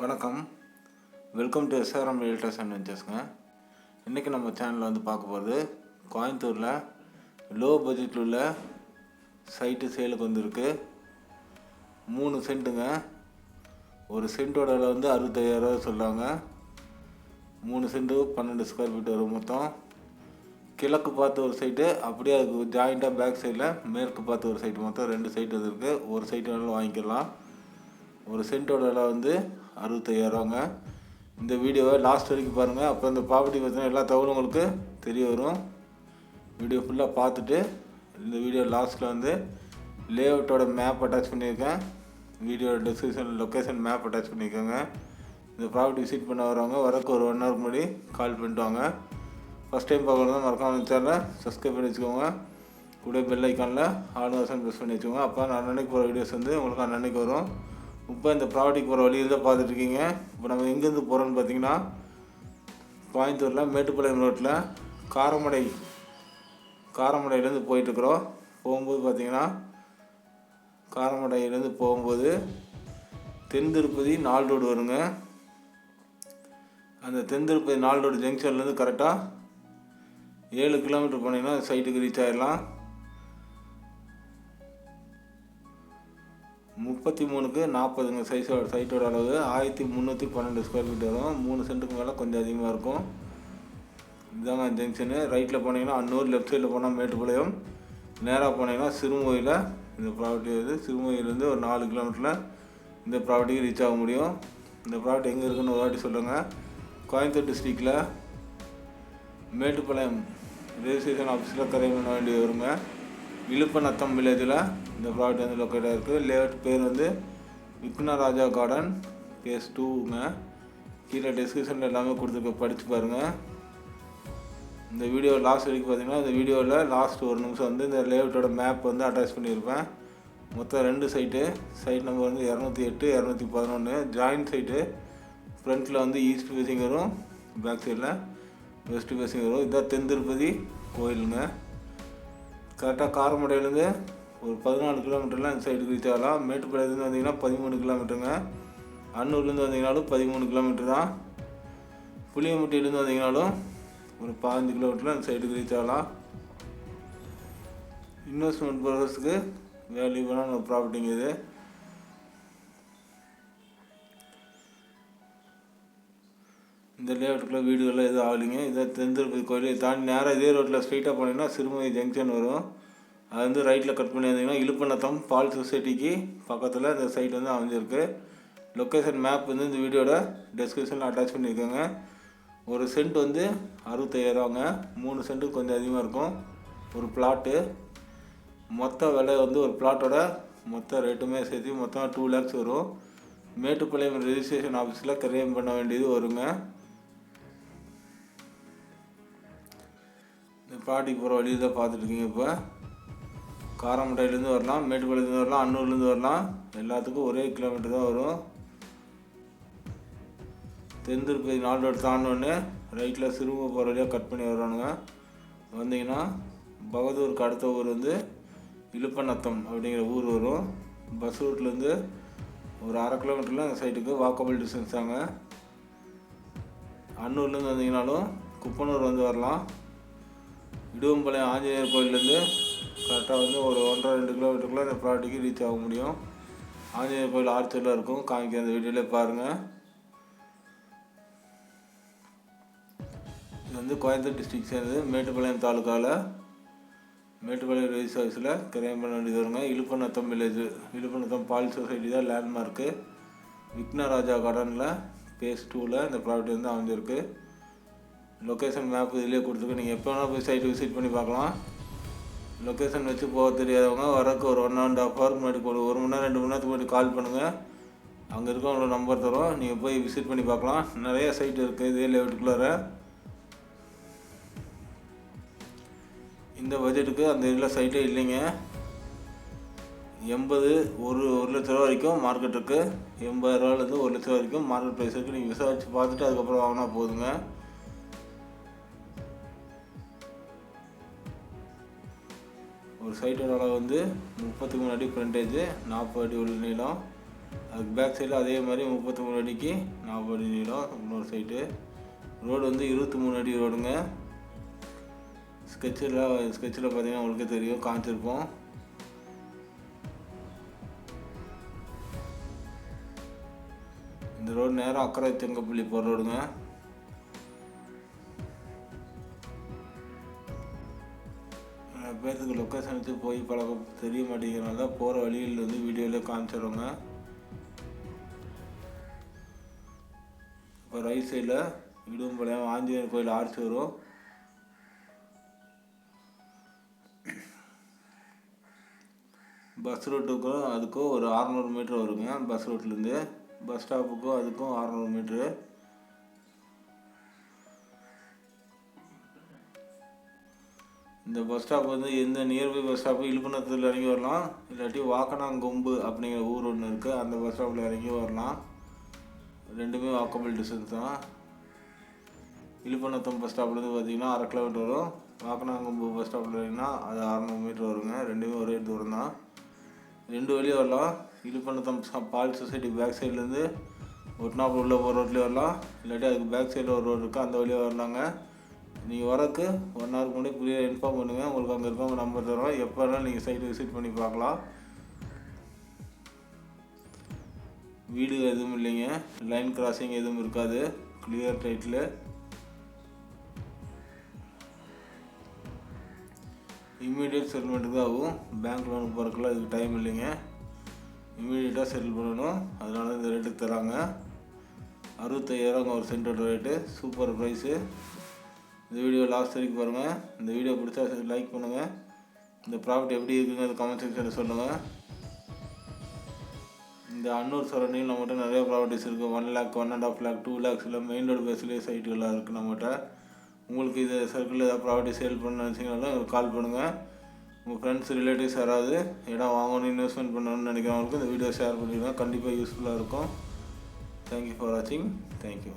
வணக்கம். Welcome to SRM realtors and வெஞ்சர்ஸ்ங்க இன்றைக்கி நம்ம சேனலில் வந்து பார்க்க போகிறது கோயம்புத்தூரில் லோ பட்ஜெட்டில் உள்ள சைட்டு சேலுக்கு வந்திருக்கு. மூணு சென்ட்டுங்க ஒரு சென்ட்டோட விலை வந்து அறுபத்தையாயிரரூவா சொல்கிறாங்க மூணு சென்ட்டு பன்னெண்டு ஸ்கொயர் ஃபீட் வரும் மொத்தம். கிழக்கு பார்த்து ஒரு சைட்டு அப்படியே அதுக்கு ஜாயிண்ட்டாக பேக் சைடில் மேற்கு பார்த்து ஒரு சைட்டு மொத்தம் ரெண்டு சைட்டு இருக்குது ஒரு சைட்டு வேணாலும் வாங்கிக்கலாம். ஒரு சென்ட்டோட விலை வந்து அறுபத்தையாயிரரூவாங்க இந்த வீடியோவை லாஸ்ட் வரைக்கும் பாருங்கள் அப்போ இந்த ப்ராப்பர்ட்டி பற்றின எல்லா தகவலும் உங்களுக்கு தெரிய வரும். வீடியோ ஃபுல்லாக பார்த்துட்டு இந்த வீடியோ லாஸ்ட்டில் வந்து லேஅவுட்டோட மேப் அட்டாச் பண்ணியிருக்கேன். Video description location map attach பண்ணியிருக்கேங்க. இந்த ப்ராப்பர்ட்டி விசிட் பண்ண வரவங்க வரக்கு ஒரு ஒன் ஹவர் முன்னாடி கால் பண்ணிட்டு வாங்க. ஃபஸ்ட் டைம் பார்க்குறது மறக்காமல் சேனலில் சப்ஸ்கிரைப் பண்ணி வச்சுக்கோங்க. கூட பெல் ஐக்கானில் ஆல் வருஷன் ப்ரெஸ் பண்ணி வச்சுக்கோங்க. அப்போ நான் அன்னன்னைக்கு போகிற வீடியோஸ் வந்து உங்களுக்கு அன்னன்னைக்கு வரும். இப்போ இந்த ப்ராப்பர்ட்டிக்கு போகிற வழியில் தான் பார்த்துட்ருக்கீங்க. இப்போ நம்ம எங்கேருந்து போகிறோன்னு பார்த்தீங்கன்னா கோயம்புத்தூரில் மேட்டுப்பாளையம் ரோட்டில் காரமடை காரமடையிலேருந்து போயிட்டுருக்குறோம். போகும்போது பார்த்தீங்கன்னா காரமடையிலேருந்து போகும்போது தென் திருப்பதி நாலு ரோடு வருங்க. அந்த தென் திருப்பதி நால் ரோடு ஜங்ஷன்லேருந்து கரெக்டாக ஏழு கிலோமீட்டர் போனீங்கன்னா சைட்டுக்கு ரீச் ஆகிடலாம் முப்பத்தி மூணுக்கு நாற்பதுங்க சைஸோட சைட்டோட அளவு. ஆயிரத்தி முந்நூற்றி பன்னெண்டு ஸ்கொயர் ஃபீட் வரும். மூணு சென்ட்டுக்கு மேலே கொஞ்சம் அதிகமாக இருக்கும். இதுதாங்க ஜங்ஷனு ரைட்டில் போனீங்கன்னா அன்னூர் லெஃப்ட் சைடில் போனால் மேட்டுப்பாளையம். நேராக போனீங்கன்னா சிறுமொயில் இந்த ப்ராப்பர்ட்டி வந்து சிறுமொயிலேருந்து ஒரு நாலு கிலோமீட்டரில் இந்த ப்ராப்பர்ட்டிக்கு ரீச் ஆக முடியும். இந்த ப்ராப்பர்ட்டி எங்கே இருக்குன்னு ஒரு வாட்டி சொல்லுங்கள் கோயம்புத்தூர் டிஸ்ட்ரிக்டில் மேட்டுப்பாளையம் ரெஜிஸ்ட்ரேஷன் ஆஃபீஸில் கரையம் பண்ண வேண்டிய வருங்க. இழுப்பநத்தம் வில்லேஜில் இந்த ப்ராடக்ட் வந்து லொக்கேட்டாக இருக்குது. லேஅவுட் பேர் வந்து விக்னராஜா கார்டன் கேஸ் டூங்க கீழே டிஸ்கிரிப்ஷனில் எல்லாமே கொடுத்துருக்க படித்து பாருங்கள் இந்த வீடியோ லாஸ்ட் வரைக்கும் பார்த்தீங்கன்னா இந்த வீடியோவில் லாஸ்ட் ஒரு நிமிஷம் வந்து இந்த லேஅவுட்டோட மேப் வந்து அட்டாச் பண்ணியிருப்பேன். மொத்தம் ரெண்டு சைட்டு சைட் நம்பர் வந்து இரநூத்தி எட்டு இரநூத்தி பதினொன்று ஜாயின்ட் சைட்டு ஃப்ரண்ட்டில் வந்து ஈஸ்ட் ஃபேஸிங் வரும் பேக் சைடில் வெஸ்ட் ஃபேஸிங் வரும். இதான் தென் திருப்பதி கோயிலுங்க கரெக்டாக காரமடையிலேருந்து ஒரு பதினாலு கிலோமீட்டர்லாம் இந்த சைடுக்கு ரீச் ஆகலாம் மேட்டுப்பாளையத்துலேருந்து வந்தீங்கன்னா பதிமூணு கிலோமீட்டருங்க. அன்னூர்லேருந்து வந்தீங்கனாலும் பதிமூணு கிலோமீட்டர் தான். புளியம்பட்டியிலேருந்து வந்தீங்கனாலும் ஒரு பதினஞ்சு கிலோமீட்டரில் அந்த சைடுக்கு ரீச் ஆகலாம் இன்வெஸ்ட்மெண்ட் பர்பஸ்க்கு வேல்யூபலான ஒரு ப்ராப்பர்ட்டிங்க இது. இந்த லேஅவுட்டுக்குள்ளே வீடுகள்லாம் எதுவும் ஆகலைங்க. இதை தென்திருப்பதி கோயில் தாண்டி நேராக இதே ரோட்டில் ஸ்ட்ரெயிட்டாக போனீங்கன்னா சிறுமுகை ஜங்ஷன் வரும். அது வந்து ரைட்டில் கட் பண்ணி வந்தீங்கன்னா இழுப்பநத்தம் பால் சொசைட்டிக்கு பக்கத்தில் இந்த சைட் வந்து அமைஞ்சிருக்கு. லொக்கேஷன் மேப் வந்து இந்த வீடியோட டெஸ்கிரிப்ஷனில் அட்டாச் பண்ணியிருக்கேங்க. ஒரு சென்ட் வந்து அறுபத்தையாயிரவாங்க மூணு சென்ட்டு கொஞ்சம் அதிகமாக இருக்கும். ஒரு பிளாட்டு மொத்த விலை வந்து ஒரு பிளாட்டோட மொத்த ரேட்டுமே சேர்த்து மொத்தம் டூ லேக்ஸ் வரும். மேட்டுப்பாளையம் ரெஜிஸ்ட்ரேஷன் ஆஃபீஸில் கிரையம் பண்ண வேண்டியது வருங்க. இந்த பாட்டிக்கு போகிற வழியில் தான் பார்த்துட்ருக்கீங்க இப்போ. காரமட்டையிலேருந்து வரலாம் மேட்டுப்பாளையத்துலேருந்து வரலாம் அன்னூர்லேருந்து வரலாம். எல்லாத்துக்கும் ஒரே கிலோமீட்டர் தான் வரும். தென்திருப்பதி நாலு ரோடு தாண்டோடனே ரைட்டில் சிறுமுக போகிற வழியாக கட் பண்ணி வருவானுங்க வந்தீங்கன்னா பகதூருக்கு அடுத்த ஊர் வந்து இழுப்பநத்தம் அப்படிங்கிற ஊர் வரும். பஸ் ரூட்லேருந்து ஒரு அரை கிலோமீட்டரில் அந்த சைட்டுக்கு வாக்கபிள் டிஸ்டன்ஸ் தாங்க. அன்னூர்லேருந்து வந்தீங்கனாலும் குப்பனூர் வந்து வரலாம். இடுவம்பாளையம் ஆஞ்சநேயர் கோயிலேருந்து கரெக்டாக வந்து ஒரு ஒன்றரை ரெண்டு கிலோமீட்டருக்குள்ளே அந்த ப்ராடக்ட்டுக்கு ரீச் ஆக முடியும். ஆஞ்சநேயர் கோயில் ஆர்ச்சரில் இருக்கும். காமிக்க அந்த வீடியோவில் பாருங்கள் இது வந்து கோயம்புத்தூர் டிஸ்ட்ரிக்ட் சேர்ந்தது. மேட்டுப்பாளையம் தாலுக்காவில் மேட்டுப்பாளையம் ரிலீஸ் ஹவுஸில் கிரையம் பண்ண வேண்டியது வருங்க. இழுப்பநத்தம் வில்லேஜ் இழுப்பநத்தம் பால் சொசைட்டி தான் லேண்ட்மார்க்கு விக்னராஜா கார்டனில் பேஸ் டூவில் இந்த ப்ராப்பர்ட்டி வந்து அமைஞ்சிருக்கு. லொக்கேஷன் மேப் இதிலே கொடுத்துருக்கு. நீங்கள் எப்போ வேணால் போய் சைட்டு விசிட் பண்ணி பார்க்கலாம். லொக்கேஷன் வச்சு போக தெரியாதவங்க வரக்கு ஒரு ஒன் அண்ட் ஹாஃப் ஹவர் முன்னாடி ஒரு ஒரு மணி நேரம் ரெண்டு மணி நேரத்துக்கு முன்னாடி கால் பண்ணுங்கள் அங்கே இருக்கவங்களோட நம்பர் தரும் நீங்கள் போய் விசிட் பண்ணி பார்க்கலாம். நிறைய சைட் இருக்குது இதே லேவுட்டுக்குள்ளார இந்த பட்ஜெட்டுக்கு அந்த இதில் சைட்டே இல்லைங்க. எண்பது ஒரு ஒரு லட்ச ரூபா வரைக்கும் மார்க்கெட் இருக்குது எண்பது ரூபாலேருந்து ஒரு லட்ச ரூபா வரைக்கும் மார்க்கெட் ப்ரைஸ் இருக்குது நீங்கள் விசாரிச்சு பார்த்துட்டு அதுக்கப்புறம் வாங்கினா போதுங்க. ஒரு சைட்டோட அளவு வந்து முப்பத்தி மூணு அடி ஃப்ரண்டேஜ் நாற்பது அடி உள்ள நீளம். அதுக்கு பேக் சைடில் அதே மாதிரி முப்பத்தி மூணு அடிக்கு நாற்பது அடி நீளம் இன்னொரு சைட்டு ரோடு வந்து இருபத்தி மூணு அடி ரோடுங்க ஸ்கெட்சில் ஸ்கெட்சில் பார்த்தீங்கன்னா உங்களுக்கே தெரியும் காமிச்சிருப்போம். இந்த ரோடு நேரம் அக்கறை செங்கப்பள்ளி போகிற ரோடுங்க பேர்த்துக்கு லொக்கேஷன் எடுத்து போய் பழக்கம் தெரிய மாட்டேங்கிறனால போகிற வழியில் வந்து வீடியோவில் காமிச்சிடுறோங்க இப்போ ரைட் சைடில் இடும்பளையம் ஆஞ்சநேயர் கோயில் ஆர்ச்சி வரும். பஸ் ரூட்டுக்கும் அதுக்கும் ஒரு அறநூறு மீட்ரு வருங்க. பஸ் ரூட்லேருந்து பஸ் ஸ்டாப்புக்கும் அதுக்கும் அறநூறு மீட்ரு இந்த பஸ் ஸ்டாப் வந்து எந்த நியர்பை பஸ் ஸ்டாப்பு இழுப்புணத்தில் இறங்கி வரலாம்? இல்லாட்டி வாக்கனாங்கொம்பு அப்படிங்கிற ஊர் ஒன்று இருக்குது அந்த பஸ் ஸ்டாப்பில் இறங்கி வரலாம். ரெண்டுமே வாக்கபிள் டிஸ்டன்ஸ் தான். இழுப்பநத்தம் பஸ் ஸ்டாப்லேருந்து பார்த்தீங்கன்னா அரை கிலோமீட்டர் வரும். வாக்கனாங்கொம்பு பஸ் ஸ்டாப்பில் இறங்கினா அது அறநூறு மீட்டர் வருங்க. ரெண்டுமே ஒரே தூரம் தான். ரெண்டு வழியும் வரலாம். இழுப்பநத்தம் பால் சொசைட்டி பேக் சைட்லேருந்து ஒட்னாப்பூர் உள்ள போகிற ரோட்லேயே வரலாம். இல்லாட்டி அதுக்கு பேக் சைடில் ஒரு ரோடு இருக்குது அந்த வழியாக வரலாங்க. நீங்கள் வரக்கு ஒன் ஹவருக்கு முன்னாடி புரிய இன்ஃபார்ம் பண்ணுங்கள் உங்களுக்கு அங்கே இருக்கவங்க நம்பர் தரோம் எப்போ வேணாலும் நீங்கள் சைட் விசிட் பண்ணி பார்க்கலாம். வீடு எதுவும் இல்லைங்க. லைன் கிராசிங் எதுவும் இருக்காது. கிளியர் டைட்டில் இம்மிடியட் செட்டில்மெண்ட்டு தான் ஆகும். பேங்க் லோனுக்கு போகிறதுக்குலாம் இதுக்கு டைம் இல்லைங்க. இம்மிடியட்டாக செட்டில் பண்ணணும். அதனால இந்த ரேட்டுக்கு தராங்க. அறுபத்தையாயிரம் ஒரு சென்டோட ரேட்டு சூப்பர் ப்ரைஸு இந்த வீடியோ லாஸ்ட் வரைக்கும் பாருங்கள் இந்த வீடியோ பிடிச்சா லைக் பண்ணுங்கள் இந்த ப்ராப்பர்ட்டி எப்படி இருக்குங்கிறது கமெண்ட் செக்ஷனில் சொல்லுங்கள் இந்த அன்னூர் சரௌண்டிங் நம்மகிட்ட நிறைய ப்ராப்பர்ட்டிஸ் இருக்குது one lakh one and half lakh two lakhs இல்லை மெயின் ரோடு பேஸ்லேயே சைட்டுகள்லாம் இருக்குது நம்மகிட்ட. உங்களுக்கு இது சர்க்கிளில் ஏதாவது ப்ராப்பர்ட்டி சேல் பண்ண நினச்சிங்கனாலும் எங்களுக்கு கால் பண்ணுங்கள் உங்கள் ஃப்ரெண்ட்ஸ் ரிலேட்டிவ்ஸ் யாராவது இடம் வாங்கணும் இன்வெஸ்ட்மெண்ட் பண்ணணும்னு நினைக்கிறவங்களுக்கு இந்த வீடியோ ஷேர் பண்ணிடுங்க. கண்டிப்பாக யூஸ்ஃபுல்லாக இருக்கும். தேங்க்யூ ஃபார் வாட்சிங் தேங்க்யூ